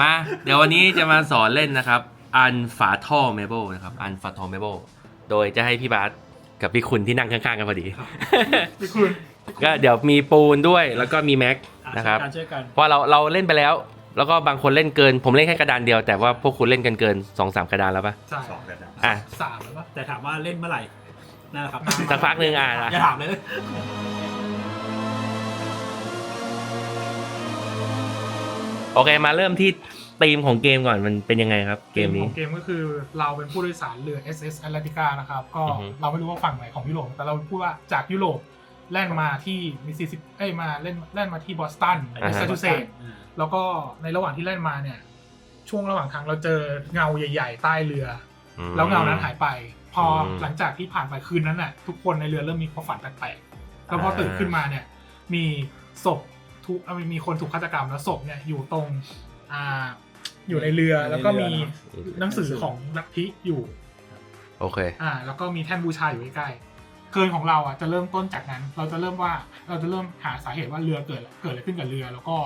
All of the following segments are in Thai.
มาเดี๋ยววันนี้จะมาสอนเล่นนะครับอันฝาท่อเมเบิลนะครับอันฝาท่อเมเบิลโดยจะให้พี่บาสกับพี่คุณที่นั่งข้างๆกันพอดี พี่คุณก็เดี๋ยวมีปูนด้วยแล้วก็มีแม็กอ่นะครับ ช่วยกันช่วยกันเพราะเราเราเล่นไปแล้ว แล้วก็บางคนเล่นเกิน ผมเล่นแค่กระดานเดียวแต่ว่าพวกคุณเล่นกันเกิน2อสามกระดานแล้วปะใช่สองกันนะอะ สามแล้วปะแต่ถามว่าเล่นเมื่อไหร่นั่นแหละครับสักพักหนึ่งอะ อย่าถามเลย โอเคมาเริ่มที่ธีมของเกมก่อนมันเป็นยังไงครับ เกมขนี้องเกมก็คือเราเป็นผู้โดยสารเรือ SS Atlantica นะครับ ก็อือฮึ เราไม่รู้ว่าฝั่งไหนของยุโรป แต่เราพูดว่าจากยุโรปแล่นมาที่มิสซิสซิปเอ้ยมาเล่นแล่นมาที่บอสตันอ่าแมฮะสซาชูเซตส์แล้วก็ในระหว่างที่แล่นมาเนี่ย ช่วงระหว่างทางเราเจอเงาใหญ่ๆ ใต้เรือ อืม แล้วเงานั้นหายไป พออมหลังจากที่ผ่านไปคืนนั้นน่ะ ทุกคนในเรือเริ่มมีความฝันแปลกๆแล้วพอตื่นขึ้นมาเนี่ย มีศพ ทุกเอ่อมีคนถูกฆาตกรรมแล้วศพเนี่ยอยู่ตรงอ่าอยู่ในเรือแล้วก็มีหนังสือของลัทธิอยู่โอเคอ่าแล้วก็มีแท่นบูชาอยู่ใกล้ๆเกินของเราอะจะเริ่มต้นจากนั้น เราจะเริ่มว่าเราจะเริ่มหาสาเหตุว่าเรือเกิดเกิดอะไรขึ้นกับเรือ แล้วก็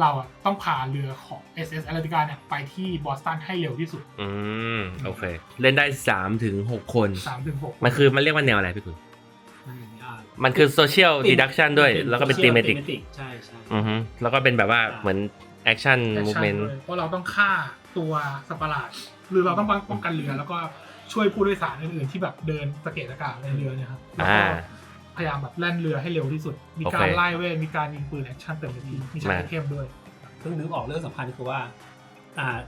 เราอะต้องพาเรือของ SS Atlantica เนี่ยไปที่บอสตันให้เร็วที่สุด อืมโอเค เล่นได้3ถึง6คน3ถึง6มันคือมันเรียกว่าแนวอะไรพี่คุณอ่า มันคือโซเชียลดีดักชันด้วย แล้วก็เป็นตีมติก thematic ใช่ใช่อือฮึแล้วก็เป็นแบบว่าเหมือนแอคชั่นแอคมูฟชั่นเมนต์ด้วยเพราะเราต้องฆ่าตัวสัตว์ประหลาด หรือเราต้องป้องกันเรือแล้วก็ช่วยผู้โดยสารอื่นๆที่แบบเดินสะเก็ดอากาศในเรือเนี่ยครับแล้วก็อ่าพยายามแบบแล่นเรือให้เร็วที่สุด มีการโอเคไล่เวทมีการยิงปืนแอคชั่นเต็มที่มีใช้มาไอเทมด้วยเพิ่งนึกออกเรื่องสำคัญคือว่าอ่า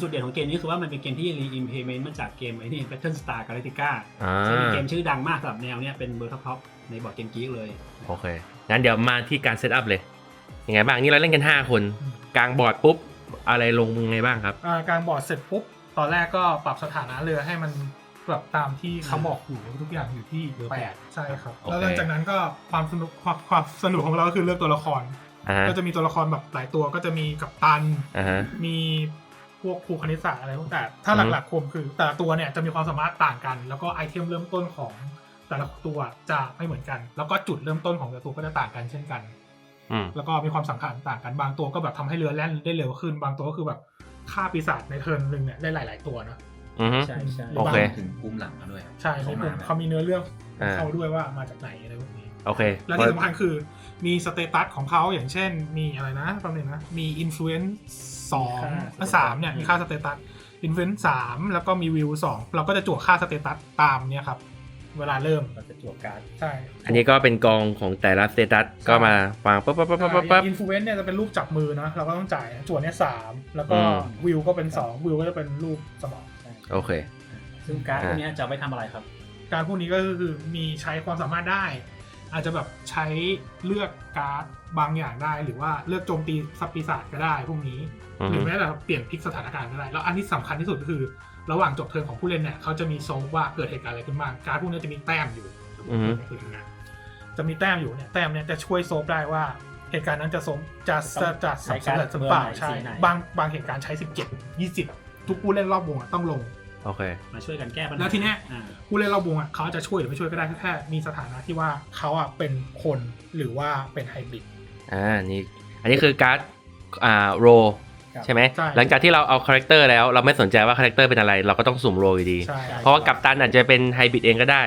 จุดเด่นของเกมนี้คือว่ามันเป็นเกมที่ re-implement มาจากเกมไอ้นี่ Battle Star Galactica อ่าซึ่งเป็นเกมชื่อดังมากสำหรับแนวเนี้ยเป็นเบอร์ท็อป ในบอร์ดเกมกีกเลย โอเค งั้นเดี๋ยวมาที่การเซตอัพเลย ยังไงบ้างนี่เราเล่นกัน 5 คนอืมกลางบอร์ดปุ๊บ อะไรลงยังไงบ้างครับ อ่ากลางบอร์ดเสร็จปุ๊บ ตอนแรกก็ปรับสถานะเรือให้มันแบบตามที่เขาบอกอยู่ทุกอย่างอยู่ที่เรือแปแปดดใช่ครับ โอเค แล้วหลังจากนั้นก็ความสนุกความความสนุกของเราก็คือเลือกตัวละคร อ่าฮะก็จะมีตัวละครแบบหลายตัวก็จะมีกัปตัน อ่าฮะ มีพวกครูคณิตศาสตร์อะไรพวกแต่ถ้าหลักๆคมคือ แต่ละตัวเนี่ยจะมีความสามารถต่างกัน แล้วก็ไอเทมเริ่มต้นของ แต่ละตัวจะไม่เหมือนกัน แล้วก็จุดเริ่มต้นของแต่ละตัวก็จะต่างกันเช่นกันอืมแล้วก็มีความสำคัญต่างกันบางตัวก็แบบทำให้เรือแล่นได้เร็วขึ้น บางตัวก็คือแบบฆ่าปีศาจในเทิร์นหนึ่งเนี่ยได้หลาย ๆ ตัวเนอะอือฮึใช่ใช่โอเคถึงภูมิหลังมาด้วยใช่เขาเขามาแบบเขามีเนื้อเรื่องอ่าเขาด้วยว่ามาจากไหนอะไรพวกนี้โอเค และที่สำคัญคือมีสเตตัสของเขาอย่างเช่น มีอะไรนะแป๊บนึงนะมีอินฟลูเอนซ์สองสามเนี่ยมีค่าสเตตัสอินฟลูเอนซ์สามแล้วก็มีวิวสองเราก็จะจั่วค่าสเตตัสตามเนี่ยครับ เวลาเริ่มเราจะจั่วการ์ดใช่อันนี้ก็เป็นกองของแต่ละสเตตัสก็มาวางปั๊บปั๊บปั๊บปั๊บปั๊บปั๊บอินฟลูเอนซ์เนี่ยจะเป็นรูปจับมือนะเราก็ต้องจ่ายจั่วเนี่ยสามแล้วก็อืมวิวก็เป็นสองวิวก็จะเป็นรูปสมองโอเค ซึ่งการ์ดพวกเนี้ยจะเอาไปทำอะไรครับ การพวกนี้ก็คือมีใช้ความสามารถได้ อาจจะแบบใช้เลือกการ์ดบางอย่างได้ หรือว่าเลือกโจมตีสับปีศาจก็ได้พวกนี้อือหฮึรือแม้แต่เปลี่ยนพลิกสถานการณ์ก็ได้แล้วอันที่สำคัญที่สุดก็คือ ระหว่างจบเทิร์นของผู้เล่นเนี่ยเขาจะมีโซฟว่าเกิดเหตุการณ์อะไรขึ้นบ้างการ์ดพวกนี้จะมีแต้มอยู่อือฮึคือถึงนะจะมีแต้มอยู่เนี่ยแต้มเนี่ยจะช่วยโซฟได้ว่าเหตุการณ์นั้นจะสมจะจะจะใช้สำการ์ดเร็จหรือเปล่าเบอร์ไหนใช่สีไหนบางบางเหตุการณ์ใช้ 17 20 ทุกผู้เล่นรอบวงอะต้องลงโอเคมาช่วยกันแก้ปัญหาแล้วทีเนี้ยอ่าผู้เล่นรอบวงอะเขาจะช่วยหรือไม่ช่วยก็ได้แค่แค่มีสถานะที่ว่าเขาอะเป็นคนหรือว่าเป็นไฮบริดอ่านี่อันนี้คือการ์ดอ่าโรครับ ใช่ไหมใช่ หลังจากที่เราเอาคาแรคเตอร์แล้วเราไม่สนใจว่าคาแรคเตอร์เป็นอะไร เราก็ต้องสุ่มโรอยู่ดี ใช่เพราะว่ากัปตันอาจจะเป็นไฮบริดเองก็ได้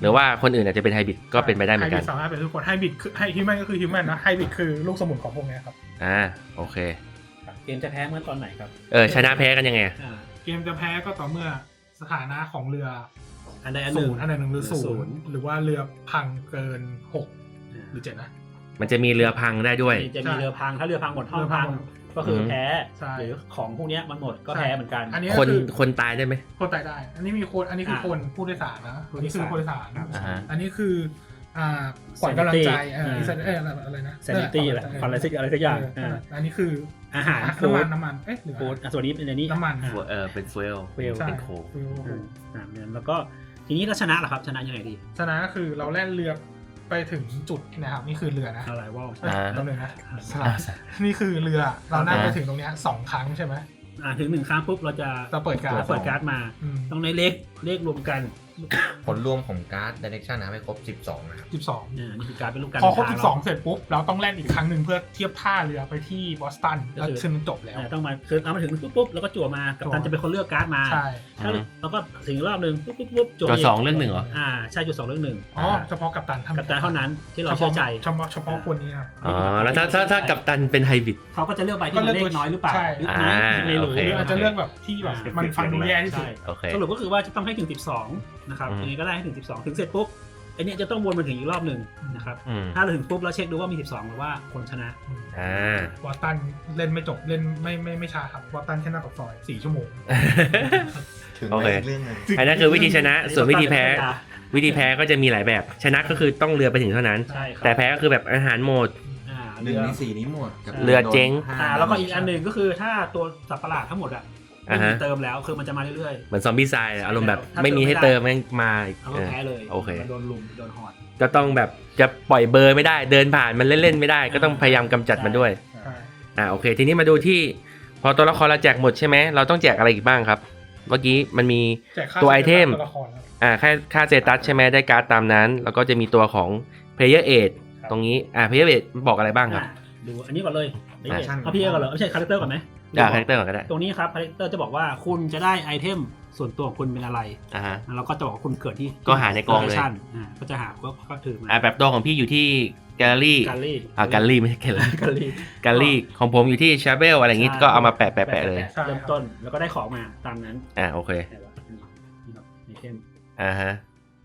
หรือว่าคนอื่นอาจจะเป็นไฮบริดก็เป็นไปได้เหมือนกันฮบริสามารถเป็นทุกคนไฮบริดคือไฮฮิวแมนก็คือฮิวแมนนะไฮบริดคือลูกสมุนของพวกเนี้ยครับ อ่าโอเค เกมจะแพ้เมื่อตอนไหนครับเออชนะแพ้กันยังไงอ่าเกมจะแพ้ก็ต่อเมื่อสถานะของเรืออันใดอันหศูนึ่ง นย์อันใดหนึ่งหรือศูศูนนย์ ย์หรือว่าเรือพังเกินหกหรือเจ็ดนะ มันจะมีเรือพังได้ด้วย จะมีเรือพังถ้าเรือพังหมดห้องเรือพัพังง ก็คือมแพ้ใช่ หรือของพวกเนี้ยมันหมดก็ใช่แพ้เหมือนกัน อันนี้คก็นคือคนตายได้ไหม คนตายได้ อันนี้มีคน อันนี้คืออ่าคนผู้โดยสารนะอันนี้คือผู้โดยสาร ครับ อ่าฮะ อันนี้คืออ่าขวัญกำลังใจเออ Sanity เอออะไรนะ sanity อะไรขวัญอะไรสักอะไรสักอย่างเอออ่าอันนี้คืออาหารน้ำฟู้มัดนน้ำมันเอ๊ะหรือฟู้ดอะส่วนนี้เป็นอันนี้ น้ำมันอ่าเออเป็นฟูเอล fuel ใช่เป็นโค ฟิวอ่าอ่าแล้วก็ทีนี้เราชนะเหรอครับชนะยังไงดี ชนะก็คือเราแล่นเรือ ไปถึงจุดนะครับนี่คือเรือนะอะไรวอลเอ้ยอ่าแป๊บนึงนะสลับนี่คือเรือเรานั่งไปถึงตรงเนี้ยสองครั้งใช่ไหมอ่าถึงหนึ่งครั้งปุ๊บเราจะเราเปิดการ์ดเปิดการ์ดมา อืมต้องในเลขเลขรวมกัน ผลรวมของการ์ด Direction นะครับให้ครบ 12 นะครับ 12 อ่านี่คือการเป็นรูปการพอครบเดินทาง12 เสร็จปุ๊บ เราต้องแล่นอีกครั้งหนึ่งเพื่อเทียบท่าเรือไปที่บอสตัน แล้วซึ่งมันจบแล้ว อ่าต้องมาคือเอามาถึงปุ๊บปุ๊บแล้วก็จั่วมากับตันจะเป็นคนเลือกการ์ดมาใช่ ถ้าแล้วก็ถึงรอบหนึ่งปุ๊บปุ๊บปุ๊บจั่วตัวกสองเรื่องหนึ่งเหรอ อ่าใช่จุดสองเรื่องหนึ่งอ๋อ เฉพาะกับตันกับตันเท่านั้นที่เราเฉเชื่พาะอใจ เฉพาะเฉพาะคนนี้ครับ อ๋อ แล้วถ้าถ้าถ้ากัปตันเป็นไฮบริด เขาก็จะเลือกใบที่ก็มันเลือกเลขน้อยหรือเปล่าใช่หรือน้อยอ่าไม่รู้โอเคหรืออาจจะเลือกแบบที่แบบมันฟังดูแย่ที่สุด ใช่โอเค สรุปก็คือว่าจะต้องให้ถึง 12นะครับอืมอันนี้ก็ได้ให้ถึง 12 ถึงเสร็จปุ๊บไอันนี้จะต้องวนมาถึงอีกรอบหนึ่งนะครับอืมถ้าเราถึงปุ๊บเราเช็คดูว่ามี 12 หรือว่าคนชนะอ่าบอสตันเล่นไม่จบเล่นไม่ไม่ไม่ช้าครับบอสตันแค่หน้าปากซอยสี่ชั่วโมงถึงโอไปเคอีกเรื่องหนึงอันนั้นคือวิธีชนะ ส่วนวิธีแพ้อ่าวิธีแพ้ก็จะมีหลายแบบ ชนะก็คือต้องเรือไปถึงเท่านั้นใช่ครับแต่แพ้ก็คือแบบอาหารหมดอ่าหนึ่งเรือในสี่นี้หมดกับเรือเจ๊งโดนห้าอ่าแล้วก็อีกอันหนึ่งก็คือถ้าตัวสัตว์ประหลาดทั้งหมดอะ ไม่อ่ามีฮะเติมแล้วคือมันจะมาเรื่อยเหมือนซอมบี้ทรายอะอารมณ์แบบถ้าไม่มีให้เติเติมมไม่ได้แม่งมาอีกๆเอาเอก็อแพ้เลยโอเคมันโดนลุมโดนหอดก็ต้องแบบจะปล่อยเบอร์ไม่ได้เดินผ่านมันเล่นๆไม่ได้ ก็ต้องพยายามกำจัดมันด้วยใช่อ่าโอเค ทีนี้มาดูที่ พอตัวละครเราแจกหมดใช่ไหมเราต้องแจกอะไรอีกบ้างครับ เมื่อกี้มันมีแจกค่าตัวไอเทมตัวละครครับอ่าค่าค่าเซตัสใช่ไหมได้การ์ดตามนั้น แล้วก็จะมีตัวของ Player Aid ครับตรงนี้อ่า Player Aid บอกอะไรบ้างครับอะดูอันนี้ก่อนเลยอะเอาพี่เอก่อนเหรอไม่ใช่คาแรคเตอร์ก่อนไหม อ่าคาแรคเตอร์ก่อนก็ได้ตรงนี้ครับคาแรคเตอร์จะบอกว่าคุณจะได้ไอเทมส่วนตัวของคุณเป็นอะไรอ่าฮะแล้วก็จะบอกว่าคุณเกิดที่ก็หาในกองเลยชั่นอ่าก็จะหาก็ก็ถือมาอ่าแบบตัวของพี่อยู่ที่แกลเลอรี่การลี่อ่าแกลเลอรี่ไม่ใช่แกลเลอรี่การลี่แกลเลอรี่ของผมอยู่ที่ชาเบลอะไรอย่างงี้ใช่ก็เอามาแปะแปะแปะเลยใช่เริ่มครับต้นแล้วก็ได้ของมาตามนั้นอ่าโอเคแต่ว่าอันนี้นี่ครับไอเทมอ่าฮะ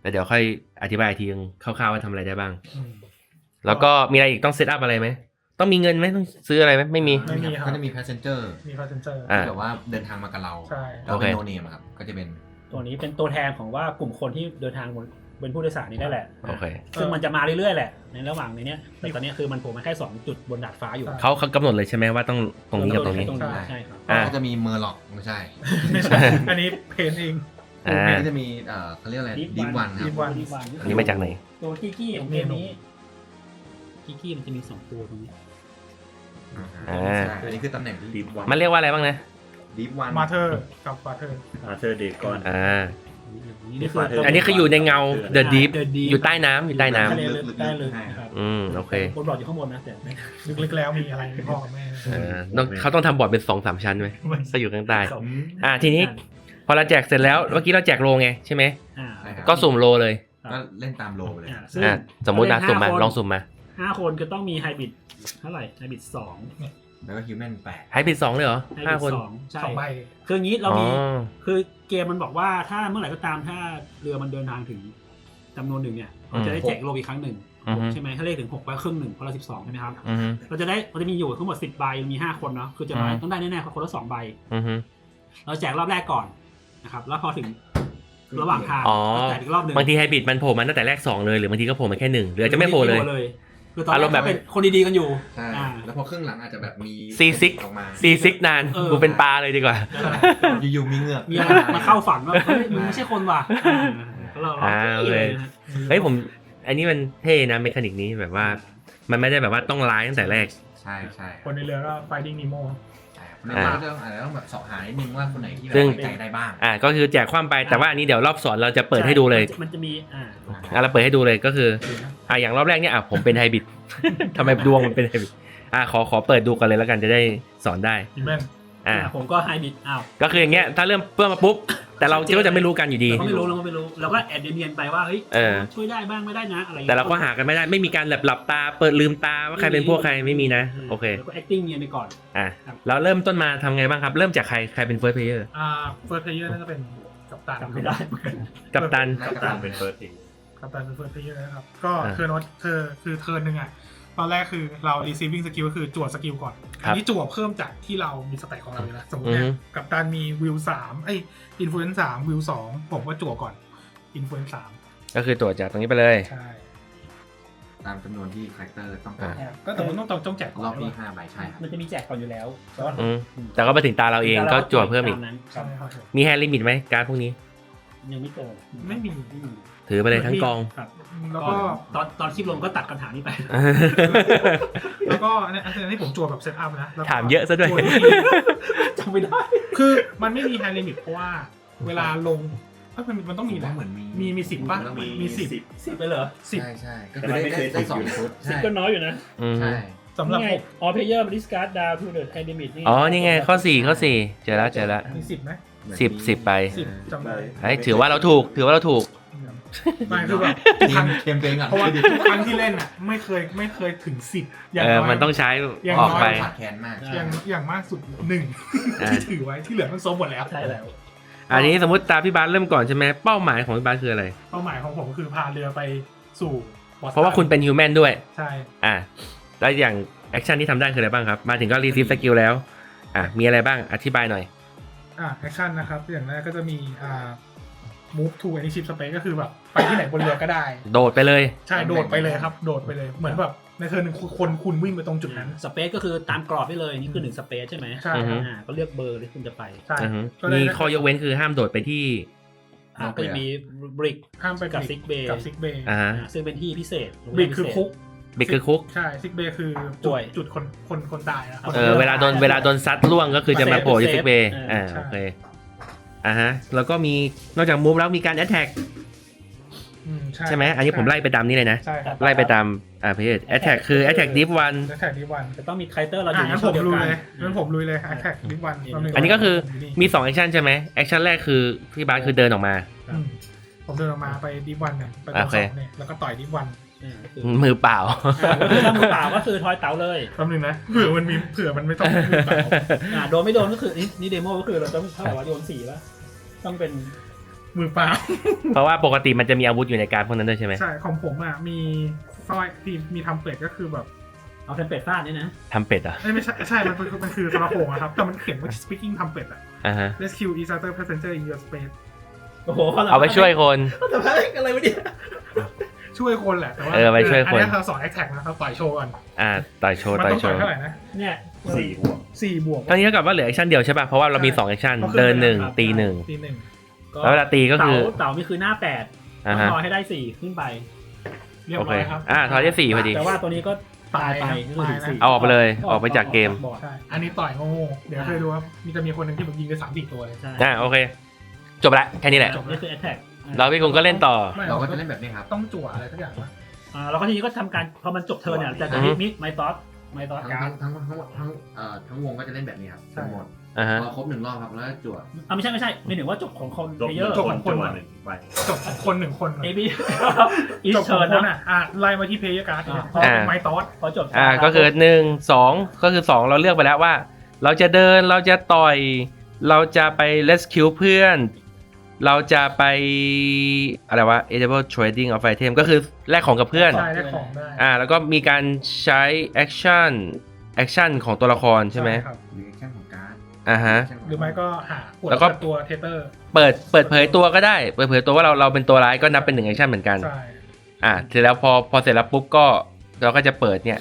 แต่เดี๋ยวค่อยอธิบายอีกทีนึงคร่าวๆว่าทำอะไรได้บ้างอืมแล้วก็มีอะไรอีกต้องเซตอัพอะไรไหม ต้องมีเงินไหมต้องซื้ออะไรไหมไม่มี ไม่มีครับ ก็จะมี passenger มีพาเซนเจอร์ อะ ที่แบบว่าเดินทางมากับเราใช่แล้วโอเคเป็นโนเนมครับ ก็จะเป็น ตัวนี้เป็นตัวแทนของว่ากลุ่มคนที่เดินทางบนเป็นผู้โดยสารนี้ได้แหละ โอเคซึ่งมันจะมาเรื่อยๆแหละ ในระหว่างในเนี้ยแต่ตอนนี้คือมันโผล่มาแค่สองจุดบนดาดฟ้าอยู่เขาเขากำหนดเลยใช่ไหมว่าต้องตรงนี้กับตรงนี้ตรงนี้ใช่ครับ อะ ก็จะมีเมอร์ล็อกไม่ใช่ไม่ใช่อันนี้เพนเอง อ่าก็จะมีเอ่อเขาเรียกอะไรดีวันค Deep รับ One ดีวัน อันนี้มาจากไหน ตัวกิกกี้ของเกมนี้กิกกี้มันจะมีสองตัวตรงนี้ อ่าใช่อันนี้คือตำแหน่งที่ดีวันมันเรียกว่าอะไรบ้างนะดีวันมาเธอร์กับมาเธอร์อาเธอร์เดกอนอ่า นี่คืออันนี้คืออยู่ในเงา The Deep The Deep อยู่ใต้น้ำอยู่ใต้น้ำทะเลลึกใต้ลึกนะครับอืมโอเคบนบอร์ดอยู่ข้างบนนะแต่ไม่ลึกๆแล้วมีอะไรมีพ่อกับแม่เออต้องเขาต้องทำบอร์ดเป็นสองสามชั้นไหมก็อยู่ข้างใต้สมอ่าทีนี้พอเราแจกเสร็จแล้วเมื่อกี้เราแจกโลไงใช่ไหมอ่าใช่ครับก็สุ่มโลเลยก็เล่นตามโลไปเลยอ่าซึ่งอ่าสมมุตินะเล่นสุ่มมาห้าคนลองสุ่มมา ห้าคนก็ต้องมีไฮบริด เท่าไหร่ไฮบริดสองแล้วก็ฮิวแมนแปดให้ผิดสองเลยเหรอไฮบห้าริดคน สองใช่สองใบคืออย่างนี้เราอ๋อมีคือเกมมันบอกว่าถ้าเมื่อไหร่ก็ตามถ้าเรือมันเดินทางถึงจำนวนหนึ่งเนี่ยเราจะได้แจกโลอีกครั้งหนึ่งอือฮึ ใช่ไหมถ้าเลขถึงหกไปครึ่งหนึ่งเพราะเราสิบสองใช่ไหมครับ อือฮึ เราจะได้เราจะมีอยู่ทั้งหมดสิบใบมีห้าคนเนาะคือจะน้อยอืม ต้องได้แน่ๆคนละสองใบ อือฮึ เราแจกรอบแรกก่อนนะครับ แล้วพอถึงระหว่างทางอ๋อ ก็แจกอีกรอบหนึ่งบางทีไฮบริดมันโผล่มาตั้งแต่แรกสองเลยหรือบางทีก็โผล่มาแค่หนึ่งหรืออาจจะไม่โผล่เลย คือตอนอารแรมกณ์แบบ เป็นคนดีๆกันอยู่ใช่ อ่า แล้วพอครึ่งหลังอาจจะแบบมีซีซิก ออกมาซีซิกนานเออ กูเป็นปลาเลยดีกว่า อยู่ๆมีเหงือกมีอะไรมาเข้าฝันว่าเฮ้ยมึงไม่ใช่คนว่ะอ่าเราเราอ่าโอเคเลยนะฮะเฮ้ยผม อันนี้มันเท่นะเมคานิกนี้แบบว่า มันไม่ได้แบบว่าต้องร้ายตั้งแต่แรก ใช่ใช่คนในเรือก็ Finding Nemo ใช่คนในบ้านก็ต้องอาจจะต้องแบบเสอบหานิดนึงว่าคนไหนที่แบบซึ่งไว้ใจได้บ้าง อ่าก็คือแจกความไปแต่ว่าอันนี้เดี๋ยวรอบสอนเราจะเปิดให้ดูเลยมันจะมีอ่าอะเราเปิดให้ดูเลยก็คืออะอย่างรอบแรกเนี่ยอะผมเป็นไฮบริดทำไมดวงมันเป็นไฮบริดอะขอขอเปิดดูกันเลยแล้วกันจะได้สอนได้อีแมน อะอ่าผมก็ไฮบริดอ้าวก็คืออย่างเงี้ยถ้าเริ่มเพิ่มมาปุ๊บ แต่เราก็จะไม่รู้กันอยู่ดี เราก็ไม่รู้เราก็ไม่รู้เราก็แอบเนียนๆไปว่าเฮ้ยเออ ช่วยได้บ้างไม่ได้นะอะไรอย่งแต่งี้ยเราก็หากันไม่ได้ไม่มีการหลับหลับตาเปิดลืมตาว่าใครเป็นพวกใครไม่มีนะ โอเคแล้วก็ acting เนียนไปก่อน อะแล้วเริ่มต้นมาทำไงบ้างครับ เริ่มจากใครใครเป็น first player อ่าเฟิร์สเพลเยอร์น่าจะเป็นกัปตันจำไม่ได้เหมือนกัน กัปตัน กับตามเป็นเฟิร์สที กัปตันเป็นเฟิร์สเพลเยอร์นะครับ ก็อ่า เทิร์นวัดเธอคือเทิร์นหนึ่งอะ ตอนแรกคือเรา receiving skill ก็คือจั่วสกิลก่อนครับอันนี้จั่วเพิ่มจากที่เรามีสแต็กของเราอยู่แล้วสมมติเนี่ยอือฮึกัปตันมีวิวสามไอ้อินฟลูเอนซ์สามวิวสองผมก็จั่วก่อนอินฟลูเอนซ์สามก็คือตัวจากตรงนี้ไปเลย ใช่ ตามจำนวนที่คาแรคเตอร์ต้องการอ่าก็แต่ว่าต้องต้องต้องแจกก่อนรอบนี้ด้วยห้าใบใช่ครับมันจะมีแจกก่อนอยู่แล้วแต่ว่าอืมแต่ก็มาถึงตาเราเองก็จั่วเพิ่มอีก ตานั้นครัใช่บครับผมมีแฮร์ลิมิตไหมการ์ดพวกนี้ ยังไม่เจอไม่มีไม่มีถือไปเลยทั้งกอง ครับ แล้วก็ ตอนตอนคลิปลงก็ตัดคำถามนี้ไป แล้วก็อันนี้อันนี้ผมจั่วแบบเซตอัพนะแล้วก็ถามเยอะซะด้วย จั่ที่จำไม่ได้ คือมันไม่มีไฮลิมิตเพราะว่า เวลาลงเอ้ยมันมันต้องมีผมแหละว่าเหมือนมีมีมีสิบป่ะมันต้องมีมีสิบสิบ สิบไปเหรอสิบใช่ใช่ก็แต่คือมันได้ไม่เคยได้สองสิบอยู่ชุดสิบใช่ก็น้อยอยู่นะอืมใช่ สำหรับนี่ผไงม all player discard down to the time limit นี่อ๋อ นี่ไง ข้อสี่ข้อสี่เจอแล้วเจอแล้วมีสิบไหมเหมือน สิบมีสิบไปสิบจำได้ ไอ้ยถือว่าเราถูก ถือว่าเราถูก ไม่คือแบบทุกครั้งเกมตัวเองอะเพราะว่าทุกครั้งที่เล่นอะ ไม่เคยไม่เคยถึงสิบอย่างเออ น้อย มันต้องใช้อย่างออกน้อยไป ขาดแคลนมาก อย่างอย่างมากสุดหนึ่งอ่า ที่ถือไว้ที่เหลือมันโซมหมดแล้วใช่แล้ว อันนี้สมมติตามพี่บาสเริ่มก่อนใช่ไหมเป้าหมายของพี่บาสคืออะไร เป้าหมายของผมคือพาเรือไปสู่บอสตันเพราะว่าคุณเป็นฮิวแมนด้วย ใช่อะแล้วอย่างแอคชั่นที่ทำได้คืออะไรบ้างครับ มาถึงก็รีซีฟสกิลแล้ว อะมีอะไรบ้างอธิบายหน่อย อ่าแอคชั่นนะครับ อย่างแรกก็จะมีอ่า move to any ship space ก็คือแบบไปที่ไหนบนเรือก็ได้ โดดไปเลย ใช่โดดไปเลยครับ โดดไปเลยเหมือนแบบในเทิร์นหนึ่งคุณคนคุณวิ่งไปตรงจุดนั้น สเปซก็คือตามกรอบได้เลยนี่คือหนึ่งสเปซใช่ไหมใช่อือฮึอ่าก็เลือกเบอร์ที่คุณจะไปใช่อือฮึก็เลยมีข้อยกเว้นคือห้ามโดดไปที่ อ่าก็จะมีบริกห้ามไปกับ Sick Bay กับซิกเบย์อ่าฮะซึ่งเป็นที่พิเศษโรงบแรริมกพิคือเศษคุก บิ๊กคือคุก ใช่ซิกเบย์คือป่จุดวย จุดคนคนคนตายนะครับเออเวลาโดนเวลาโดนซัดล่วงก็คือจะมาโผล่ที่ซิกเบย์เอออ่าใช่ โอเคอ่าฮะ แล้วก็มีนอกจากมูฟแล้วมีการแอตแทกอืมใช่ไหมอันนี้ผมไล่ไปตามนี้เลยนะ ใช่ครับไล่ไปตามอ่าเพจแอตแทกคือแอตแทกดิฟวัน แล้วแท็กดิวันจะต้องมีไคเตอร์เราออะยู่ในงั้นช่ผวงมเดียวลุยกันเลยงั้นผมลุยเลยแท็กดิวันอันนี้ก็คือมี2แอคชั่นใช่ไหมแอคชั่นแรกคือพี่บาสคือเดินออกมาอืมผมเดินออกมาไปดิวันเนี่ยไปตรงโอเคสองเนี่ยแล้วก็ต่อยดิวัน อ่าก็คือมือเปล่าอ่าก็คือถ้ามือเปล่าก็คือทอยเต๋าเลยแป๊บนึงนะเผื่อมันมีเผื่อมันไม่ต้องมือเปล่าอ่าโดนไม่โดนก็คือนี่นี่เดโมก็คือเราต้องเท่ากับว่าโดนสี่แล้วต้องเป็นมือเปล่าเพราะว่าปกติมันจะมีอาวุธอยู่ในการพวกนั้นด้วยใช่ไหมใช่ของผมอะมีสร้อยที่มีทำเป็ดก็คือแบบเอาเทมเพลตฟาดเนี่ยนะทำเป็ดเหรอะเอ้ยไม่ใช่ใช่มันเป็นมันคือสมาโคงอะครับ แต่มันเขียนว่า speaking ทำเป็ดอะ อ่าฮะ rescue each other passenger in your space โอ้โหเอาไปช่วยคน แต่ว่าอะไรวะเนี่ย ช่วยคนแหละแต่ว่าเออไปช่วยคน อันนี้เราสอน attack นะครับต่อยโชว์ก่อนอ่าต่อยโชว์มันต่อยต้องโชต่อยว์เท่าไหร่นะเนี่ยสี่บวกสี่บวก ตอนนี้เท่ากับว่าเหลือแอคชั่นเดียวใช่ป่ะ เพราะว่าเรามี2แอคชั่น ก็คือเดินหนึ่งครับ ตีหนึ่งตีหนึ่งแล้วเวลาตีก็คือ เต๋าเต๋านี่คือหน้าแปดต้อ่าองฮะ รอให้ได้สี่ขึ้นไป เรียบโอร้เค อยครับ อ่าทอยได้สี่พอดี แต่ว่าตัวนี้ก็ตายไปก็คือถึงสี่เอาออกไปเลยออกไปจากเกม บอร์ดใช่อันนี้ต่อยโง่ๆเดี๋ยวเคยดูว่ามีจะมีคนหนึ่งที่แบบยิงได้สามสี่ตัวเลยใช่อ่าโอเค จบละแค่นี้แหละ จบนี่คือ attack แล้วพี่กุงก็เล่นต่อ ไม่เราก็จะเล่นแบบนี้ครับ ต้องจั่วอะไรสักอย่างวะอ่าแล้วก็ทีนี้ก็ทำการพอมันจบเทิร์นเนี่ยจะอือฮึมิดไมตอสไมตอสทั้งการ์ดทั้งทั้งทั้งทั้งเอ่อทั้งวงก็จะเล่นแบบนี้ครับทั้งหมดอ่าฮะ พอครบหนึ่งรอบครับแล้วก็จั่วอ่าไม่ใช่ไม่ใช่ไม่ถึงว่าจบของคนจบเพลเยอร์จบคนจบหนึ่งใบจบคนหนึ่งคนเอบีอีจบขเชิองร์นคนนะ อะอะไล่มาที่เพย์ยการ์ดเนี่ยอ่าเพราะเป็นไม้ตอสพอจบอ่าก็คือหนึ่งสองก็คือสองเราเลือกไปแล้วว่า เราจะเดินเราจะต่อย เราจะไป rescue เพื่อน เราจะไปอะไรวะ enable trading of item ก็คือแลกของกับเพื่อน ใช่ได้ของได้อ่า แล้วก็มีการใช้ action action ของตัวละครใช่ไหมครับมีแอคชั่นของการ์ดอ่าฮะแคชั่นขงหรือไม่ก็หาปวดแล้วก็ ตัวเทเตอร์ เปิดเปิดเผยตัวก็ได้ เปิดเผยตัวว่าเราเราเป็นตัวร้ายก็นับเป็นหนึ่ง action เหมือนกัน ใช่ อ่าเสร็จแล้วพอพอเสร็จแล้วปุ๊บก็เราก็จะเปิดเนี่ย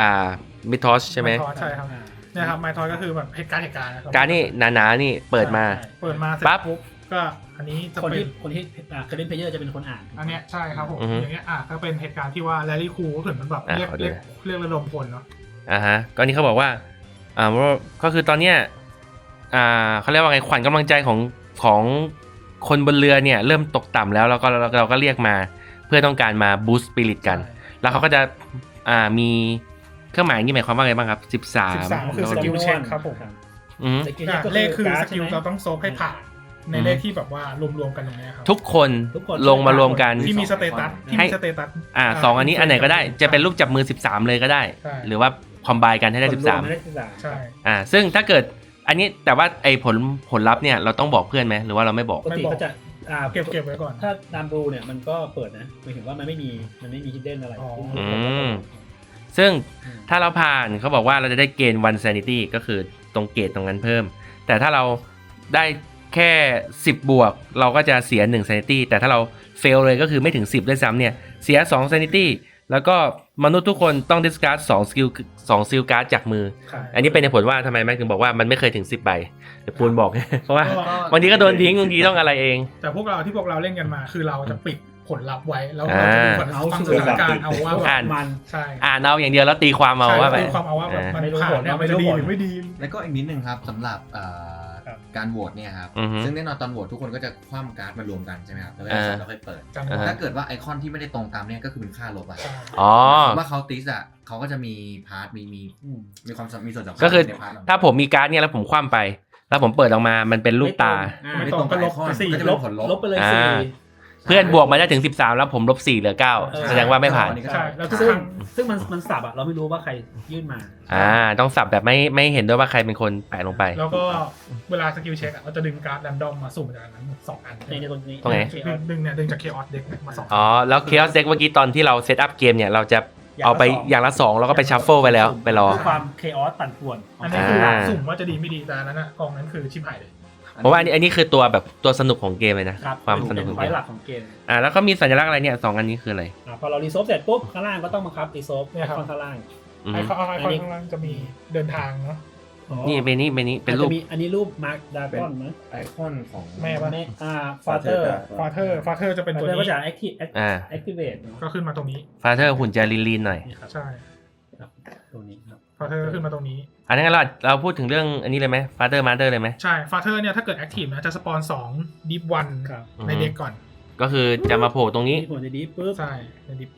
อ่ามิทอสใช่ไหมทอสใช่ครับเนี่ยครับไมทอยก็คือแบบเหตุการณ์เหตุการณ์นะครับการนี่หนาๆนี่เปิดมาเปิดมาเสร็จปั๊บ ปุ๊บ ก็อันนี้จะคนเป็ที่น คนที่อ่าเคยเล่นเพลเยอร์จะเป็นคนอ่าน อันเนี้ยใช่ครับผมอือฮึอย่างเงี้ยอะก็เป็นเหตุการณ์ที่ว่าแรลลี่คูถึงมันแบบอะเรียกขอดู เรียกเรียกระดมพลเนาะอ่าฮะก็นี่เขาบอกว่าอ่าว่าก็คือตอนเนี้ยอ่าเขาเรียกว่าไงขวัญกำลังใจของของคนบนเรือเนี่ยเริ่มตกต่ำแล้วแล้วก็เราเราก็เรียกมาเพื่อต้องการมาบูสต์สปิริตกัน แล้วเขาก็จะอ่ามีเครื่องหมายนี่หมายความว่าไงบ้างครับสิบสามสิบสามคือสกิลเช็คครับผมอืม สกิลอะก็เลขคือการ์สดกิลใช่ไหมเราต้องโซฟให้ผ่าน ในอืมเลขที่แบบว่ารวมๆกันตรงเนี้ยครับ ทุกคนทุกคน ลงมารวมกัน ที่มีสเตตัสที่ให้ มีสเตตัส อ่าสองอันนี้อันไหนก็ได้จะเป็นรูปจับมือ 13 เลยก็ได้ ใช่ หรือว่าคอมไบกันให้ได้ คนรวมไม่ได้13สิบสามใช่อ่าซึ่งถ้าเกิดอันนี้แต่ว่าไอ้ผลผลลัพธ์เนี่ยเราต้องบอกเพื่อนไหมหรือว่าเราไม่บอก ปกติก็จะอ่าเก็บเก็บไว้ก่อน ถ้าตามรูเนี่ยมันก็เปิดนะหมายถึงว่ามันไม่มีมันไม่มีฮิดเด้นอะไรอ๋ออืม ซึ่งอืมถ้าเราผ่านเขาบอกว่าเราจะได้เกณฑ์ one sanity ก็คือตรงเกณฑ์ตรงนั้นเพิ่ม แต่ถ้าเราได้ แค่ 10 บวก เราก็จะเสีย1 sanity แต่ถ้าเรา fail เลยก็คือไม่ถึง 10 ด้วยซ้ำเนี่ย เสีย 2 sanity แล้วก็มนุษย์ทุกคนต้อง discard 2 skill 2 skill card จากมือค่ะอันนี้เป็นในผลว่าทำไมแม็กถึงบอกว่ามันไม่เคยถึง 10 ใบเดี๋ยวปูนบอก เพราะว่าก็บางทีก็โดนทิ้งบางทีต้องอะไรเอง แต่พวกเราที่พวกเราเล่นกันมา คือเราจะปิดผลลัพธ์ไว้แล้วอ่าเราจะดูผลลัพธ์ฟังสถานการณ์เอาว่าแบบอ่านมันใช่อ่านเอาอย่างเดียวแล้วตีความเอาว่าไปใช่คือความเอาว่าแบบมันไม่รู้ผ่าผนลเนี่ยไม่มันรู้จะดีผลหรือไม่ดี แล้วก็อีกนิดนึงครับสำหรับเอ่อ ครับการโหวตเนี่ยครับ อือฮึซึ่งแน่นอนตอนโหวตทุกคนก็จะคว่ำการ์ดมารวมกันใช่ไหมครับ แล้วเวลาอ่าเสร็จเราค่อยเปิดกันอ่าฮะถ้าเกิดว่าไอคอนที่ไม่ได้ตรงตามเนี่ยก็คือเป็นค่าลบอะใช่อ๋อ ว่าเขาติสอะเขาก็จะมีพาร์ทมีมีอืมมีความสำมีส่วนสำคัญก็คือ ในพาร์ทเหล่านั้น ถ้าผมมีการ์ดเนี่ยแล้วผมคว่ำไป แล้วผมเปิดออกมามันเป็นรูปตาอ่าไม่ไม่ตตรรงงก็กับลไอบคอนไปสี่ก็จะลเป็บนผลลบลบไปเลยอ่าสี่ เพื่อนบวกมาได้ถึง 13 แล้วผมลบ4เหลือเออ9แสดงว่าไม่ผ่านอัก็ใช่แล้วทุกซึ่คงรั้งซึ่งมันมันสับอะเราไม่รู้ว่าใครยื่นมา อ่า ต้องสับแบบไม่ไม่เห็นด้วยว่าใครเป็นคนแปะลงไป แล้วก็เวลาสกิลเช็คอะเราจะดึงการ์ดแรนดอมมาสุ่มจากนั้นสองอันในในตรงนี้ตรงไหน ดึงดึงเนี่ยดึงจากเคออสเด็กมาสองอ๋อ แล้วเค o อ s เ e ็กเมื่อกี้ตอนที่เราเซตอัพเกมเนี่ย เราจะเอาไปอย่างละ 2 แล้วก็ไปชัฟเฟิลไปแล้วไปรอ เพื่ความเคออสปั่นป่วน อันนี้คืออ่าสุ่มว่าจะดีไม่ดีแต่อันนั้นอะกองนั้นคือชิบหายเลย เพราะว่าอันนี้อันนี้คือตัวแบบตัวสนุกของเกมเลยนะครับความสนุกเป็ของไฟเกมหลักของเกมอ่าแล้วก็มีสัญลักษณ์อะไรเนี่ยสองอันนี้คืออะไรอ่าพอเรารีโซฟเสร็จปุ๊บข้างล่างก็ต้องบังคับรีโซฟเนี่ยครับ ข้างล่างอืมไอคอนไอคอัอนนนี้ข้างล่างจะมีเดินทางเนาะนี่เป็นนี่เป็นนี่เป็นรูปอาจจะมีอันนี้รูปมาร์คดาร์กอนนะไอคอนของ แม่ปะแม่อ่าฟาเธอร์ฟาเธอร์ฟาเธอร์จะเป็นฟาตัวเธอร์ก็นี้จะแอคทีฟอ่าแอคทีเวตก็ขึ้นมาตรงนี้ ฟาเธอร์หุ่นจะลีนๆหน่อย นี่ครับใช่ครับตัวนี้ครับฟาเธอร์ขึ้นมาตรงนี้ อันนั้นเราเราพูดถึงเรื่องอันนี้เลยไหมฟาเธอร์มาเธอร์เลยไหม ใช่ฟาเธอร์เนี่ยถ้าเกิดแอคทีฟนะจะสปอน2ดิฟวันครับในเด็กก่อน ก็คือจะมาโผล่ตรงนี้นี่ผมจะดีปุ๊บใช่ในดิฟ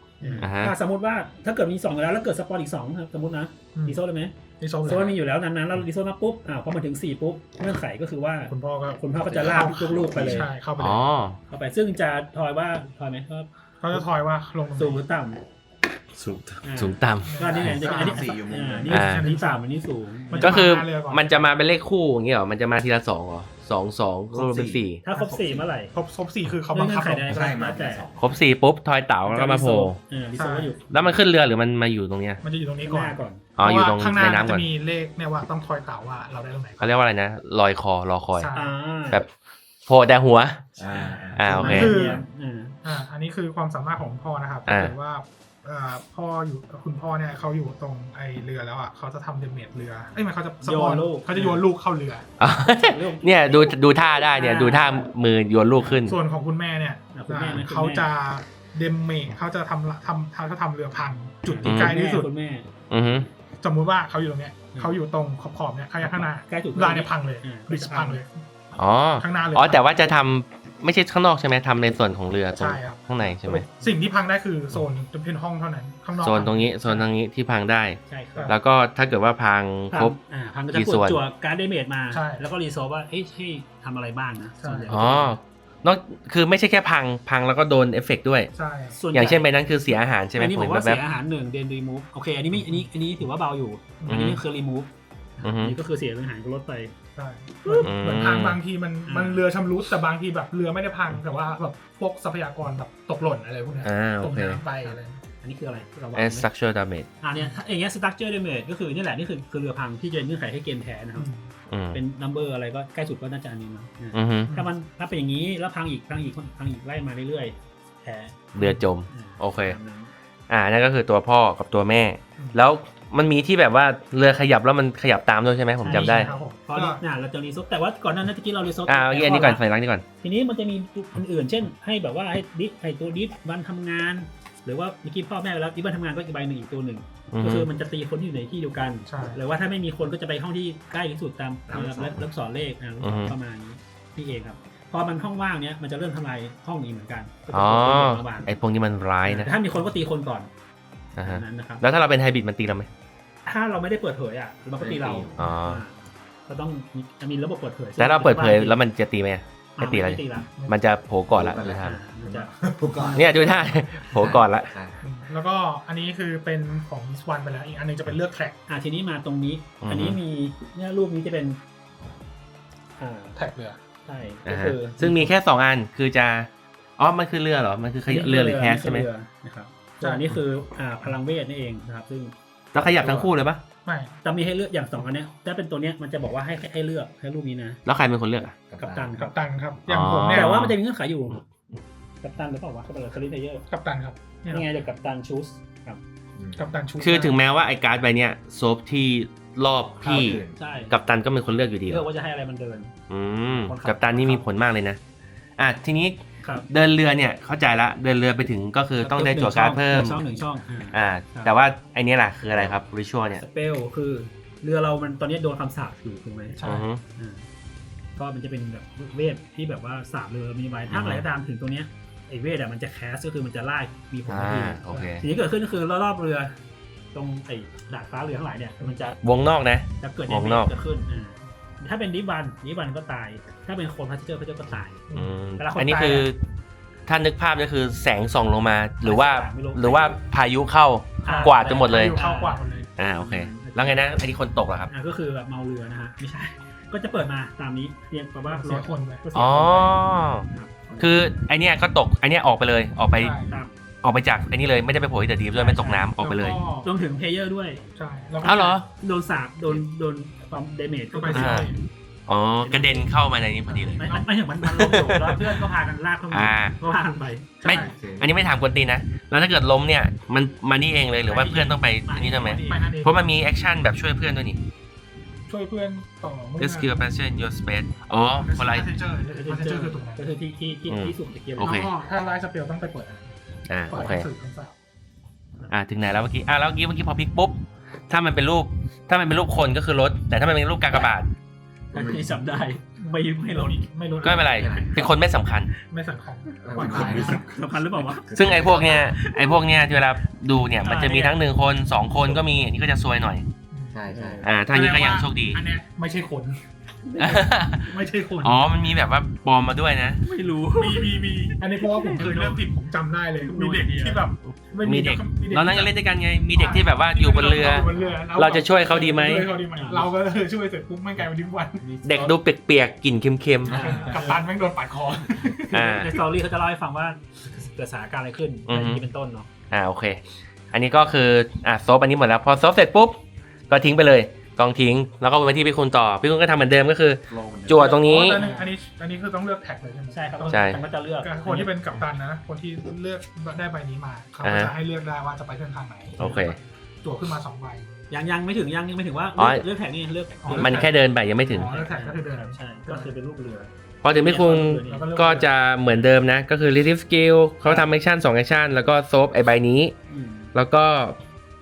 อ่าฮะถ้าสมมติว่าถ้าเกิดมีสองอยู่แล้วแล้วเกิดสปอนอีกสองครับสมมตินะรีโซฟเลยไหมนี่โซโซนมีอยู่แล้วนั้นๆแล้วรีโซฟมาปุ๊บอ่าพอมาถึงสี่ปุ๊บเงื่อนไขก็คือว่า คุณพ่อก็คุณพ่อก็จะลากลูกๆไปเลย ใช่เข้าไปเลอ๋ยอ เข้าไปซึ่งจะทอยว่าทอยไหมก็เขาจะทอยว่าลงตรงสูงหนี้รือต่ สุดำอ่าสูงต่ก็อันนี้ไงจะมีอันนี้สี่อยู่มุมอ่านั้นนี่อ่าอันนี้ต่ำอันนี้สูงมันำจะก็คือมาเรือก่อนมันจะมาเป็นเลขคู่อย่างเงี้ยเหรอมันจะมาทีละสองเหรอสองสองก็รวมเป็นสี่ถ้าครบสี่เมื่อไหร่ครบครบสี่คือเขาบังคับเงื่ลอนงไขใดใช่มาแต่สองครบสี่ปุ๊บทอยเต๋าแล้วก็มาโผล่เออรีโซฟก็อยู่แล้วมันขึ้นเรือหรือมันมาอยู่ตรงเนี้ยมันจะอยู่ตรงนี้ข้างก่หอนน้าก่อน อ๋ออยู่ตรงเพาะว่าข้างหน้าในน้ำก่จะอนมีเลขเนี่ยว่าต้องทอยเต่าว่าเราได้ตรงไหนเขาเรียกว่าอะไรนะลอยคอรอคอย ใช่อ่าแบบโผล่แต่หัว อ่า อ่าโอเค คือ อ่า อ่าอันนี้คือความสามารถของพ่อนะครับอ่าถ้าเกิดว่า อ่าพ่ออยู่คุณพ่อเนี่ยเขาอยู่ตรงไอเรือแล้วอะเขาจะทำเดเมจเรือเอ้ยหมันเขาจะสปอนเขาจะโยนลูกเข้าเรืออ๋อเนี่ยดูดูท่าได้เนี่ยดูท่ามือโยนลูกขึ้น ส่วนของคุณแม่เนี่ยอ่าคุณแม่นะอ่าเขาจะเดเมจเขาจะทำทำเขาจะทำเรือพัง จุดที่อืมใกล้ที่สุด คุณแม่ อือฮึสมมุติว่าเขาอยู่ตรงเนี้ยเขาอยู่ตรงขอบขอบๆเนี่ยเขาอยากข้างหน้าใกล้จุดลายเนี่ยพังเลยอ่าบริดจ์พังเลย อ๋อข้างหน้าเลยอ๋อแต่ว่าจะทำ ไม่ใช่ข้างนอกใช่ไหมทำในส่วนของเรือตรงใช่ครับ ข้างในใช่ไหมสิ่งที่พังได้คือโซนจะเป็นห้องเท่านั้นข้างนอกโซนตรงนี้โซนตรงนี้ที่พังได้ ใช่ครับแล้วก็ถ้าเกิดว่าพังครบ อ่าพังก็จะกี่กส่ดวน จั่วการดเดเมจมา ใช่ แล้วก็รีโซฟว่าเอ้ยให้ทำอะไรบ้างนะใช่ส่วนใหญ่อ๋อนอกคือไม่ใช่แค่พังพังแล้วก็โดนเอฟเฟกต์ด้วย ใช่ ส่วนอย่างเช่นใหใบญ่นั้นคือเสียอาหารใช่ไหมอันนี้ผบมอกแบว่าบเสียอาหารหนึ่งเดนรีมูฟโอเคอันนี้ไม่อันนี้อันนี้ถือว่าเบาอยู่ อันนี้คือรีมูฟอือฮึ อันนี้ก็คือเสียอาหารก็ลดไป ใช่อืม เหมือนทางบางทีมันอ่ามัมันเรือชำรุดแต่บางทีแบบเรือไม่ได้พังแต่ว่าแบบพวกทรัพยากรแบบตกหล่นอะไรพวกเนี้ยอ่าตโอกเค น้ำไปอะไร อันนี้คืออะไรระวัง and structure damage อ่าเนี่ยถ้าอย่างเงี้ย structure damage ก็คือนี่แหละ นี่คือคือเรือพังที่จะเงื่อนไขให้เกมแพ้นะครับ อืมเป็น number อะไรก็ใกล้สุดก็น่าจะอันนี้เนาะอ่าอือฮึถ้ามันถ้าเป็นอย่างนี้แล้วพังอีกพังอีกพังอีกไล่มาเรื่อยๆแพ้เรือจมาโอเค ตามนั้น อ่านั่นก็คือตัวพ่อกับตัวแม่แล้ว มันมีที่แบบว่าเรือขยับแล้วมันขยับตามด้วยใช่ไหมผมจำได้ใช่ครับผมพอนี้น่ะเราจะรีโซฟแต่ว่าก่อนหน้านั้นตะกี้เรารีโซฟอ่าเอาอันนี้ก่อนใส่ลักนี่ก่อน ทีนี้มันจะมีอันอื่น เช่น ให้แบบว่าให้ดิฟให้ตัวดิฟวันทำงาน หรือว่าเมื่อกี้พ่อแม่ไปแล้วดิฟวันทำงานก็อีกใบหนึ่งอีกตัวหนึ่งอือก็ฮึคือมันจะตีคนที่อยู่ในที่เดียวกัน ใช่ หรือว่าถ้าไม่มีคนก็จะไปห้องที่ใกล้ที่สุดตามตามเอ่อสอนรับสอนเลขอ่าอือฮึประมาณนี้นี่เองครับพอมันห้องว่างเนี้ยมันจะเริ่มทำลายห้องนี้เหมือนกันก็จะอ๋อเป็นคนระหว่างไอพวกนี้มันร้ายนะ แต่ถ้ามีคนก็ตีคนก่อน อ่าฮะ นั้นนะครับ แล้วถ้าเราเป็นไฮบริดมันตีเราไหม ถ้าเราไม่ได้เปิดเผยอะมันก็ตีเราอ๋อก็ต้องมีจะมีระบบเปิดเผยแต่ถ้าเราเปิดเผยแล้วมันจะตีไหมไม่ตีแล้แล้ววตีละมันจะโผล่ก่อนละดูท่าอ่ามันจะผู้ก่อนเนี่ยดูท่า โผล่ก่อนละ ใช่อืมแล้วก็อันนี้คือเป็นของมิสวันไปแล้ว อีกอันหนึงจะเป็นเลือกแทร็กอ่าทีนี้มาตรงนี้ อือฮึอันนี้มีเนี่ยรูปนี้จะเป็นอ่าแท็กเรือ ใช่อ่าก็ฮะคือซึ่งมีแค่สองอันคือจะอ๋อมันคือเรือเหรอ มันคือขยเรือหรือแคสใช่ไหม เรือนะครับ ส่วนอันนี้คืออ่าพลังเวทนี่เองนะครับ ซึ่งเราขยับทั้งคู่เลยปะไม่ จะมีให้เลือกอย่างสองอันเนี้ยถ้าเป็นตัวเนี้ยมันจะบอกว่าให้ให้เลือกให้รูปนี้นะ แล้วใครเป็นคนเลือกอะ กัปตันคกัรับบตันครับ อย่างผมอ๋อเนี่ยแต่ว่ามันจะมีเงื่อนไขอยู่ กัปตันหรือเปล่าวะกัปตันหรือคาริเทเยอร์กับตันครับเนี่ยยังไงเดี๋ยวกัปตันชูสครับกับตันชูคือถึงแม้ว่าไอ้การ์ดใบเนี้ยโซฟที่รอบพี่อื่นใช่กับตันก็เป็นคนเลือกอยู่ดีเหรเลืออกว่าจะให้อะไรมันเดิน อืมคนขับกับตันนี่มีผลมากเลยนะ อะทีนี้ ครับเดินเรือเนี่ยเข้าใจละเดินเรือไปถึงก็คือต้องได้จั่วการ์ดเพิ่มหนึ่งช่องหนึ่งช่องอ่าอ่าครับแต่ว่าไอเนี้ยแหละคืออะไรครับริชวลเนี่ยสเปลคือเรือเรามันตอนนี้โดนคำสาปอยู่ถูกไหมใช่อือฮึอ่าก็มันจะเป็นแบบเวทที่แบบว่าสาบเรือมีไว้ถ้าอะไรก็ตามถึงตรงเนี้ยไอเวทอะมันจะแคสก็คือมันจะไล่มีผลอ่าทันทีโอเคสิ่งที่เกิดขึ้นก็คือรอบๆเรือ ตรงไอ้ดาดฟ้าเรือทั้งหลายเนี่ยมันจะวงนอกนะจะเกิดวงนอกเกิดขึ้นอ่า ถ้าเป็นดิวันดิวันก็ตาย ถ้าเป็นคนพัชเจอร์พัชเจอร์ก็ตาย อืมเวลาคนอันนี้ตายคืออะถ้านึกภาพก็คือแสงส่องลงมา หรือว่าไม่รู้ หรือว่าพายุเข้า อ่กวาดจนหมดเลยอยู่เข้ากวาดหมดเลยอ่าโอเค แล้วไงนะ อันนี้คนตกเหรอครับ อ่าก็คือแบบเมาเรือนะฮะไม่ใช่ ก็จะเปิดมาตามนี้เรียงแบบว่าเสียคนไป ก็เสียอ๋อคนไปครับคือไอเนี้ยก็ตกไอเนี้ยออกไปเลย ออกไปใช่ ครับออกไปจากไอนี้เลยไม่ได้ไปโผล่ที่เดอะดีฟด้วยไม่ตกน้ำออกไปเลยแล้วรวมถึงเพลเยอร์ด้วย ใช่แล้วก็อ้าวเหรอ โดนสาบโดนโดน ความเดเมจก็ไปก็เสียอ่า อ๋อกระเด็นเข้ามาในนี้พอดีเลย ไม่ไม่ไม่ถึงมันมันลงอยู่แล้วเพื่อนก็พากันลากเข้ามาอ่า ก็พากันไปไม่โอเคอันนี้ไม่ถามกวนตีนนะ แล้วถ้าเกิดล้มเนี่ย มันมานี่เองเลยหรือว่าเพื่อนต้องไปอันนี้ด้วยไหมไปนั่นเองเพราะมันมีแอคชั่นแบบช่วยเพื่อนด้วยนี่ ช่วยเพื่อนต่อเมื่อ rescue a passenger in your space อ๋อคนไรพาเซนเจอร์พาเซนเจอร์คือตรงนั้นก็คือที่ที่ที่อืม ที่สุดในเกมโอเค แล้วก็ถ้าไลฟ์สเปลต้องไปเปิดอ่าเปิโอดเคสื่อคำสาปอ่าถึงไหนแล้วเมื่อกี้ อ่าแล้วเมื่อกี้เมื่อกี้พอพลิกปุ๊บ ถ้ามันเป็นรูป ถ้ามันเป็นรูปคนก็คือรถแต่ถ้ามันเป็นรูปกากบาท ก็ที่จำได้ ไม่ไม่ลดไม่รู้ก็ไม่เป็นไร เป็นคนไม่สำคัญ ไม่สำคัญเออเป็นคนไม่สำคัญสำคัญหรือเปล่าวะ ซึ่งไอ้พวกเนี้ยไอ้พวกเนี้ยเวลาดูเนี่ย มันจะมีทั้งหนึ่งคนสองคนก็มีอันนี้ก็จะซวยหน่อย ใช่ใช่ อ่า ถ้าอันนี้ก็ยังโชคดี อันเนี้ยไม่ใช่คน ไม่ใช่คน อ๋อ มันมีแบบว่าปลอมมาด้วยนะ ไม่รู้ มีมีมีอันนี้เพราะว่าผมเคยเริ่มผิดผมจำได้เลย มีเด็กที่แบบไม่มีเด็กมีเรานั่งกันเล่นด้วยกันไง มีเด็กที่แบบว่าอยู่บนเรือยู่บนเรือแล้เราจะช่วยเขาดีไหม ช่วยเขาดีไหมเราก็เลยช่วยเสร็จปุ๊บไม่งกลายเป็นดิ้งวัน เด็กดูเปียกๆกลิ่นเค็มอ่ากับตันแม่งโดนปาดคออ่า ในสตอรี่เขาจะเล่าให้ฟังว่าเกิดสถานการณ์อะไรขึ้นอือฮึอย่างนี้เป็นต้นเนาะๆอ่าโอเค อันนี้ก็คืออ่าซบอันนี้หมดแล้ว พอซบเสร็จปุ๊บ ก็ทิ้งไปเลย กองทิ้ง แล้วก็วนไปที่พี่คุณต่อ พี่คุณก็ทำเหมือนเดิมก็คือโลมันจั่วตรงนี้ อ๋ออันนี้อันนี้อันนี้คือต้องเลือกแท็กเลยใช่ไหมใช่ครับใช่มันก็จะเลือกคนที่เป็นกัปตันนะ คนที่เลือกได้ใบนี้มาเขาก็อ่าฮะจะให้เลือกได้ว่าจะไปเส้นทางไหนโอเค จั่วขึ้นมาสองใบ ยังยังไม่ถึงยังยังไม่ถึงว่าอ๋อ เลือกแท็กนี่เลือกอ๋อ มันแค่เดินไปยังไม่ถึง อ๋อเลือกแท็กก็คือเดิน ใช่ก็คือเป็นรูปเรือพอถึงพี่คุณก็จะเหมือนเดิมนะ ก็คือ retrieve skill เขาทำแอคชั่น2แอคชั่นแล้วก็ซบไอใบนี้ อืมแล้วก็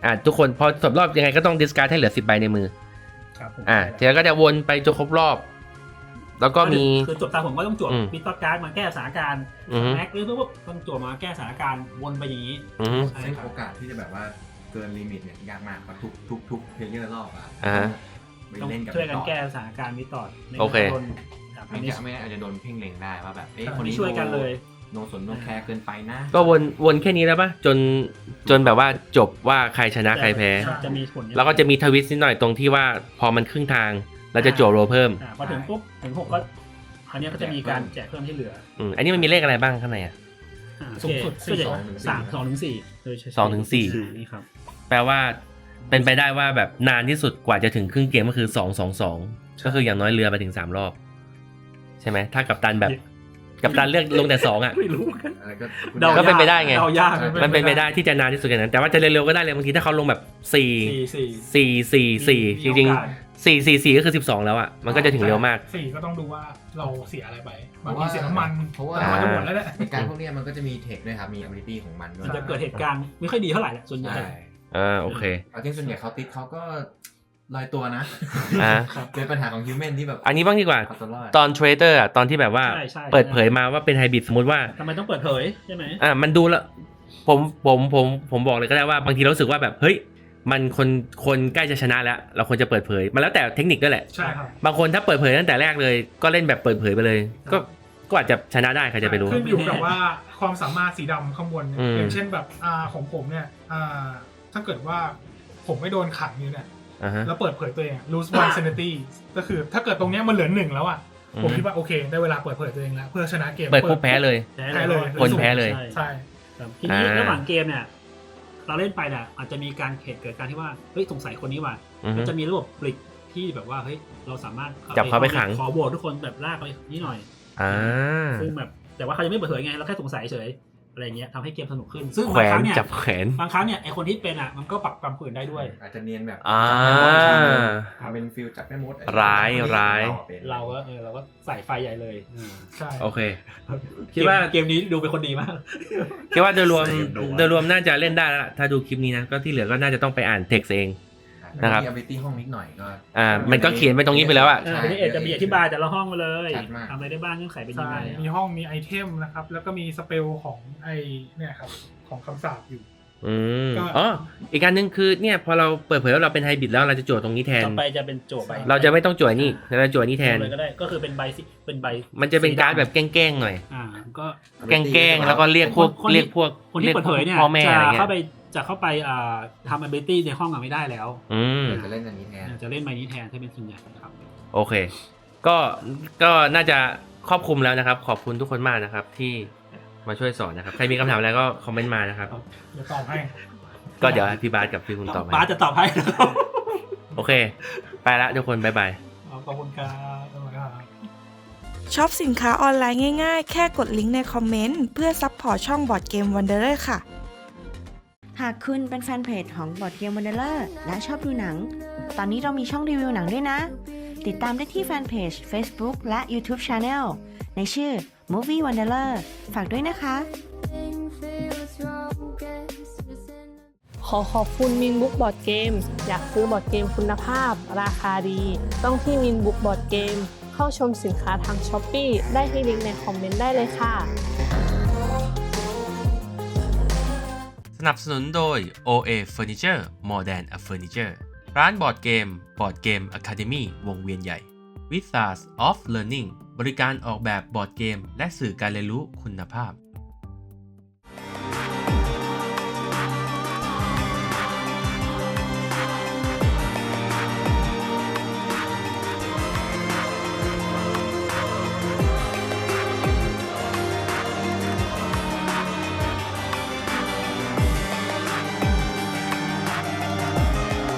อ่าทุกคนพอจบรอบยังไงก็ต้อง discard ให้เหลือ 10 ใบในมือ ครับผมอ่าทีนี้ก็จะวนไปจนครบรอบ แล้วก็มีคือจบตาผมก็ต้องจวบอืมปิดตอการ์ดมาแก้สถานการณ์อือฮึแม็กหรือปุ๊บต้องจวบมาแก้สถานการณ์วนไปอย่างนี้อือฮึใช่ซึ่งครับโอกาสที่จะแบบว่าเกินลิมิตเนี่ยยากมากเพราะทุกทุกทุกเพลเยอร์รอบอะอ่าฮะไปต้องเล่นกับช่วยกันต่อแก้สถานการณ์นี้ต่อในโอเคคนครับไม่อันนี้งั้นไม่งั้นอาจจะโดนเพ่งเล็งได้ว่าแบบเอ้ยใช่คนไม่นี้ช่วยกันเลย โนสนโนแคร์เกินไปนะ ก็วนวนแค่นี้แล้วปะจนจนแบบว่าจบว่าใครชนะใครแพ้ จะมีผลแล้วก็จะมีทวิสต์นิดหน่อยตรงที่ว่าพอมันครึ่งทางเราจะจั่วโรเพิ่มอ่าพอถึงปุ๊บถึงหกก็คราวนี้ก็จะมีการแจกเพิ่มที่เหลืออืมอันนี้มันมีเลขอะไรบ้างข้างในอะอ่าสูงสุดโอเคสี่สามสองถึงสี่โดยใช้สองถึงสี่นี่ครับแปลว่าเป็นไปได้ว่าแบบนานที่สุดกว่าจะถึงครึ่งเกมก็คือสองสองสองก็คืออย่างน้อยเรือไปถึงสามรอบ ใช่ไหมถ้ากับตันแบบ กับตันเลือกลงแต่สองอะ ไม่รู้กัน อะไรก็เดา ก็เป็นไปได้ไง เดายากมันเป็นไปได้ที่จะนานที่สุดอย่างนั้น แต่ว่าจะเร็วๆก็ได้เลยบางทีถ้าเขาลงแบบสี่สี่สี่สี่สี่สี่จริงมีโอกาสๆสี่สี่สี่ก็คือสิบสองแล้วอะมันก็จะถึงเร็วมาก สี่ก็ต้องดูว่าเราเสียอะไรไปเพบางราะทีว่าเสียน้ำมันเพราะว่า น้ำมันจะหมดแล้วแหละเหตุการณ์พวกเนี้ยมันก็จะมีเทคด้วยครับ มี ability ของมันด้วยมันจะเกิดเหตุการณ์ไม่ค่อยดีเท่าไหร่แหละส่วนใหญ่ ใช่ อ่าโอเค เอาจริงส่วนใหญ่เขาติดเขาก็ ลอยตัวนะอ่า เป็นปัญหาของฮิวแมนที่แบบอันนี้บ้างดีกว่า เอาตัวรอดตอนเทรดเดอร์อะตอนที่แบบว่าใช่ใช่ เปิดเผยมาว่าเป็นไฮบริดสมมติว่า ทำไมต้องเปิดเผยใช่ไหมอ่ามันดูแล้วผมผมผมผมบอกเลยก็ได้ว่าบางทีเรารู้สึกว่าแบบเฮ้ยมันคนคนใกล้จะชนะแล้ว เราควรจะเปิดเผย มันแล้วแต่เทคนิคด้วยแหละ ใช่ครับบางคนถ้าเปิดเผยตั้งแต่แรกเลย ก็เล่นแบบเปิดเผยไปเลย ก็ก็อาจจะชนะได้ใครจะไปรู้ ขึ้นอยู่กับว่าความสามารถสีดำข้างบนเนี่ยอืม อย่างเช่นแบบอ่าของผมเนี่ยอ่าถ้าเกิดว่าผมไม่โดนขังอยู่เนี่ย อ่าฮะ แล้วเปิดเผยตัวเองอะ lose one sanity ก็คือถ้าเกิดตรงเนี้ยมันเหลือหนึ่งแล้วอะอืม ผมคิดว่าโอเค ได้เวลาเปิดเผยตัวเองแล้วเพื่อชนะเกม เปิดปุ๊บแพ้เลย แพ้เลย คนแพ้เลย ใช่ใช่ครับทีนี้อ่า ระหว่างเกมเนี่ย เราเล่นไปเนี่ยอาจจะมีการเหตุเกิดการที่ว่าเฮ้ยสงสัยคนนี้ว่ะอือฮึ มันจะมีระบบปลิกที่แบบว่าเฮ้ยเราสามารถจับเขาไปขัง ขอโหวตทุกคนแบบลากไปนี่หน่อย อ่า ซึ่งแบบแต่ว่าเขายังไม่เปิดเผยไงเราแค่สงสัยเฉย อะไรเงี้ยทำให้เกมสนุกขึ้น ซึ่งแขวบางครั้นงเนี่ยจับแขนบางครั้งเนี่ยไอคนที่เป็นอะมันก็ปรับความผืนได้ด้วย อาจจะเนียนแบบอ่า ทำเป็นฟิลจับแม่มดร้ายร้าย เราก็เออเราก็ใส่ไฟใหญ่เลยใช่โอเค คิดว่า เกมนี้ดูเป็นคนดีมาก คิดว่าโดยรวมโดยรวมน่าจะเล่นได้แล้วล่ะถ้าดูคลิปนี้นะก็ที่เหลือก็น่าจะต้องไปอ่านเท็กซ์เอง นะครับมี ability ห้องนิดหน่อยก็ อ่ามันก็เขียนไว้ตรงนี้ไปแล้วอะเออทีนี้เอกจะมีอธิบายแต่ละห้องมาเลยชัดมาก ทำอะไรได้บ้างเงื่อนไขเป็นยังใช่ไงมีห้องมีไอเทมนะครับ แล้วก็มีสเปลของไอเนี่ยครับของคำสาปอยู่ อืมก็ อ๋ออีกการหนึ่งคือเนี่ยพอเราเปิดเผยว่าเราเป็นไฮบริดแล้วเราจะโจทย์ตรงนี้แทน ต่อไปจะเป็นโจทย์ใบเราจะไม่ต้องโจทย์นี่เราจะโจทย์นี่แทน เลยก็ได้ก็คือเป็นใบสิเป็นใบมันจะเป็นการดแบบแกล้งๆหน่อย อ่าก็ แกล้งๆแล้วก็เรียกพวกคนที่ เรียกพวกคนที่เปิดเผยเนี่ยพ่อแม่จะอะไรเงี้เข้าย ไป จะเข้าไปอ่าทำ ability ในห้องอะไม่ได้แล้วอืมเดี๋ยวจะเล่นอันนี้แทนจะเล่นใบนี้แทนที่เป็นส่วนใหญ่ครับ โอเค ก็ก็น่าจะครอบคลุมแล้วนะครับ ขอบคุณทุกคนมากนะครับ ที่มาช่วยสอนนะครับ ใครมีคำถามอะไรก็คอมเมนต์มานะครับเดี๋ยวตอบให้ ก็เดี๋ยวให้พี่บาสกับพี่คุณตอบป้าให้จะตอบให้นะครับโอเค ไปละทุกคนบ๊ายบายขอบคุณครับขอบคุณครับช็อปสินค้าออนไลน์ง่ายๆ แค่กดลิงก์ในคอมเมนต์ เพื่อซัพพอร์ตช่องบอร์ดเกมวันเดอร์ค่ะ หากคุณเป็นแฟนเพจของบอดเกมวันเดอร์และชอบดูหนัง ตอนนี้เรามีช่องรีวิวหนังด้วยนะ ติดตามได้ที่แฟนเพจ Facebook และ YouTube Channel ในชื่อ Movie Wanderer ฝากด้วยนะคะ ขอขอบคุณมินบุ๊กบอร์ดเกมอยากซื้อบอร์ดเกมคุณภาพ ราคาดี ต้องที่มินบุ๊กบอร์ดเกมเข้าชมสินค้าทางช้อปปีได้ที่ลิงก์ในคอมเมนต์ได้เลยค่ะ นับสนุนโดย OA Furniture More Than a Furniture ร้านบอร์ดเกมบอร์ดเกม Academy วงเวียนใหญ่ w i z a r s of Learning บริการออกแบบบอร์ดเกม และสื่อการเรียนรู้คุณภาพ